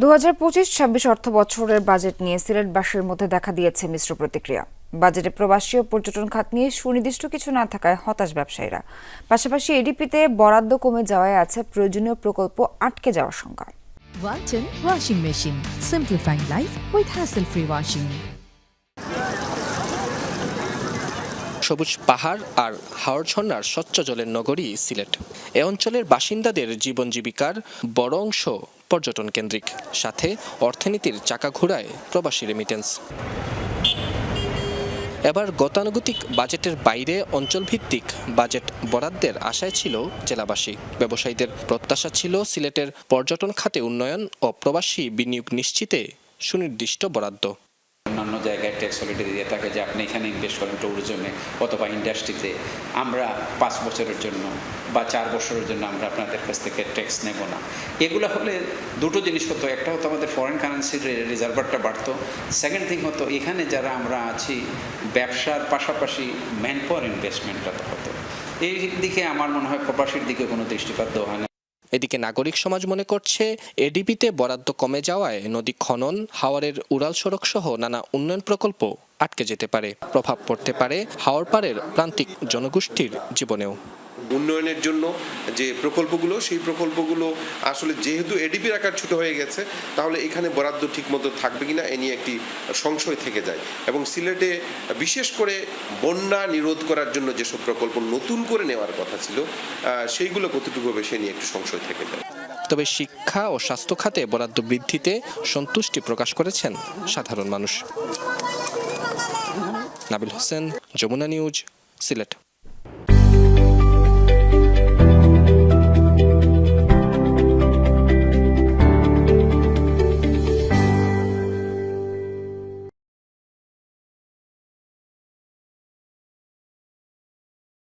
দু হাজার পঁচিশ ছাব্বিশ অর্থ বছরের বাজেট নিয়ে সিলেটবাসীর মধ্যে দেখা দিয়েছে মিশ্র প্রতিক্রিয়া বাজেটে প্রবাসী ও পর্যটন খাত নিয়ে সুনির্দিষ্ট কিছু না থাকায় হতাশ ব্যবসায়ীরা পাশাপাশি এডিপিতে বরাদ্দ কমে যাওয়ায় আছে প্রয়োজনীয় প্রকল্প আটকে যাওয়ার শঙ্কা washing machine. Simplifying life with hassle-free washing. সবুজ পাহাড় আর হাওড় ঝর্ণার স্বচ্ছ জলের নগরী সিলেট। এ অঞ্চলের বাসিন্দাদের জীবন জীবিকার বড় অংশ পর্যটন কেন্দ্রিক। সাথে অর্থনীতির চাকা ঘোরায় প্রবাসী রেমিটেন্স এবার গতানুগতিক বাজেটের বাইরে অঞ্চলভিত্তিক বাজেট বরাদ্দের আশায় ছিল জেলাবাসী। ব্যবসায়ীদের প্রত্যাশা ছিল সিলেটের পর্যটন খাতে উন্নয়ন ও প্রবাসী বিনিয়োগ নিশ্চিতে সুনির্দিষ্ট বরাদ্দ। জায়গায় ট্যাক্স হলিডে দিয়ে থাকে যে আপনি এখানে ইনভেস্ট করেন ট্যুরিজমে অথবা ইন্ডাস্ট্রিতে আমরা পাঁচ বছরের জন্য বা চার বছরের জন্য আমরা আপনাদের কাছ থেকে ট্যাক্স নেব না। এগুলো হলে দুটো জিনিস হতো, একটা হতো আমাদের ফরেন কারেন্সির রিজার্ভারটা বাড়তো সেকেন্ড থিং হতো এখানে যারা আমরা আছি, ব্যবসার পাশাপাশি ম্যান পাওয়ার ইনভেস্টমেন্টটা তো হতো। এই দিকে আমার মনে হয় প্রবাসীর দিকে কোনো দৃষ্টিপাত দেওয়া হয় না। এদিকে নাগরিক সমাজ মনে করছে এডিপিতে বরাদ্দ কমে যাওয়ায় নদী খনন, হাওয়ারের উড়াল সড়ক সহ নানা উন্নয়ন প্রকল্প আটকে যেতে পারে, প্রভাব পড়তে পারে হাওর পাড়ের প্রান্তিক জনগোষ্ঠীর জীবনেও। উন্নয়নের জন্য যে প্রকল্পগুলো, সেই প্রকল্পগুলো আসলে যেহেতু এডিপির আকার ছোট হয়ে গেছে, তাহলে এখানে বরাদ্দ ঠিকমতো থাকবে কিনা এ নিয়ে একটি সংশয় থেকে যায়। এবং সিলেটে বিশেষ করে বন্যা নিরোধ করার জন্য যেসব প্রকল্প নতুন করে নেওয়ার কথা ছিল সেইগুলো কতটুকু হবে সে নিয়ে একটু সংশয় থেকে যায়। তবে শিক্ষা ও স্বাস্থ্য খাতে বরাদ্দ বৃদ্ধিতে সন্তুষ্টি প্রকাশ করেছেন সাধারণ মানুষ। নাবিল হোসেন, যমুনা নিউজ, সিলেট।